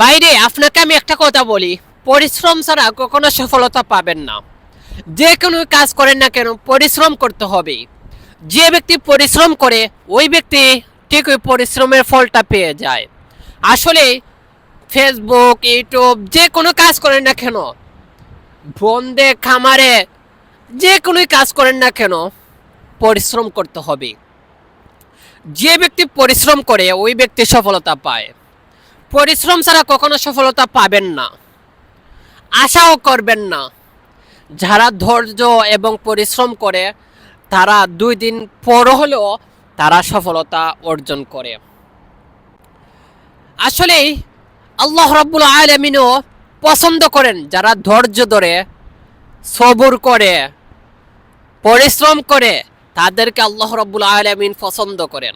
বাইরে, আপনাকে আমি একটা কথা বলি। পরিশ্রম ছাড়া কখনো সফলতা পাবেন না। যে কোনো কাজ করেন না কেন, পরিশ্রম করতে হবে। যে ব্যক্তি পরিশ্রম করে, ওই ব্যক্তি ঠিক ওই পরিশ্রমের ফলটা পেয়ে যায়। আসলে ফেসবুক ইউটিউব যে কোনো কাজ করেন না কেন, বন্দে খামারে যে কোনো কাজ করেন না কেন, পরিশ্রম করতে হবে। যে ব্যক্তি পরিশ্রম করে, ওই ব্যক্তি সফলতা পায়। পরিশ্রম ছাড়া কখনো সফলতা পাবেন না। আশাও করবেন না। যারা ধৈর্য এবং পরিশ্রম করে, তারা দুই দিন পর হলেও তারা সফলতা অর্জন করে। আসলেই আল্লাহ রাব্বুল আলমিনও পছন্দ করেন যারা ধৈর্য ধরে, সবুর করে, পরিশ্রম করে, তাদেরকে আল্লাহ রাব্বুল আলমিন পছন্দ করেন।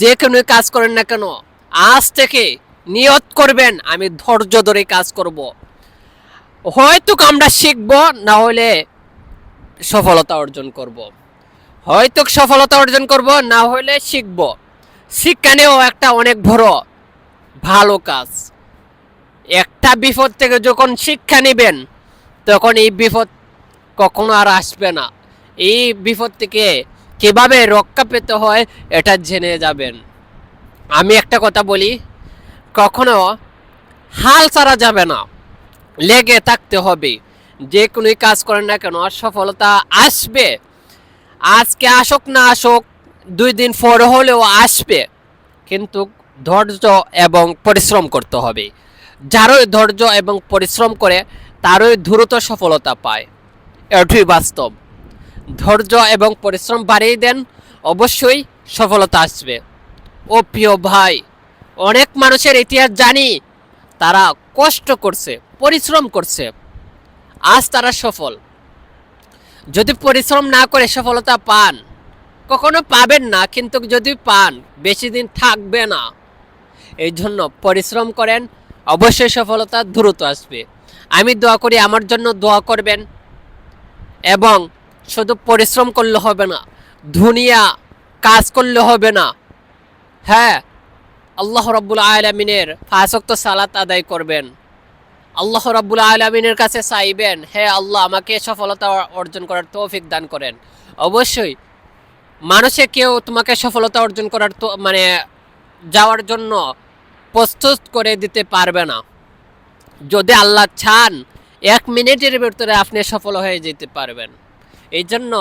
যে কোনো কাজ করেন না কেন আজ থেকে নিয়ত করবেন, আমি ধৈর্য ধরে কাজ করব। হয়তো আমরা শিখব, না হলে সফলতা অর্জন করব। হয়তো সফলতা অর্জন করব, না হলে শিখব। শিক্ষানেও একটা অনেক বড় ভালো কাজ। একটা বিপদ থেকে যখন শিক্ষা নেবেন, তখন এই বিপদ কখনো আর আসবে না। এই বিপদ থেকে কীভাবে রক্ষা পেতে হয়, এটা জেনে যাবেন। আমি একটা কথা বলি, কখনো হাল ছাড়া যাবে না, লেগে থাকতে হবে। যে কোনো কাজ করেন না কেন সফলতা আসবে। আজকে আসুক না আসুক, দুই দিন পর হলেও আসবে। কিন্তু ধৈর্য এবং পরিশ্রম করতে হবে। যারই ধৈর্য এবং পরিশ্রম করে, তারই দ্রুত সফলতা পায়। এটাই বাস্তব। ধৈর্য এবং পরিশ্রম বাড়িয়ে দেন, অবশ্যই সফলতা আসবে। ও প্রিয় ভাই, অনেক মানুষের ইতিহাস জানি। তারা কষ্ট করছে, পরিশ্রম করছে। আজ তারা সফল। যদি পরিশ্রম না করে সফলতা পান, কখনো পাবেন না, কিন্তু যদি পান, বেশি দিন থাকবে না। এই জন্য পরিশ্রম করেন, অবশ্যই সফলতা দ্রুত আসবে। আমি দোয়া করি, আমার জন্য দোয়া করবেন। এবং শুধু পরিশ্রম করলে হবে না, দুনিয়া কাজ করলে হবে না। হ্যাঁ আল্লাহ রব্বুল আলমিনের ফাঁসক্ত সালাত আদায় করবেন। আল্লাহ রব্বুল আলমিনের কাছে চাইবেন, হে আল্লাহ, আমাকে সফলতা অর্জন করার তৌফিক দান করেন। অবশ্যই, মানুষে কেউ তোমাকে সফলতা অর্জন করার তো মানে যাওয়ার জন্য প্রস্তুত করে দিতে পারবে না। যদি আল্লাহ চান, এক মিনিটের ভিতরে আপনি সফল হয়ে যেতে পারবেন। এই জন্য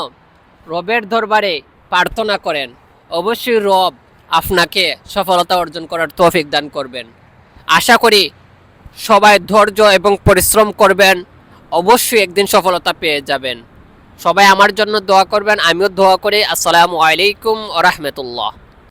রবের দরবারে প্রার্থনা করেন। অবশ্যই রব আপনাকে সফলতা অর্জন করার তৌফিক দান করবেন। আশা করি সবাই ধৈর্য এবং পরিশ্রম করবেন, অবশ্যই একদিন সফলতা পেয়ে যাবেন। সবাই আমার জন্য দোয়া করবেন, আমিও দোয়া করি। আসসালামু আলাইকুম রহমতুল্লাহ।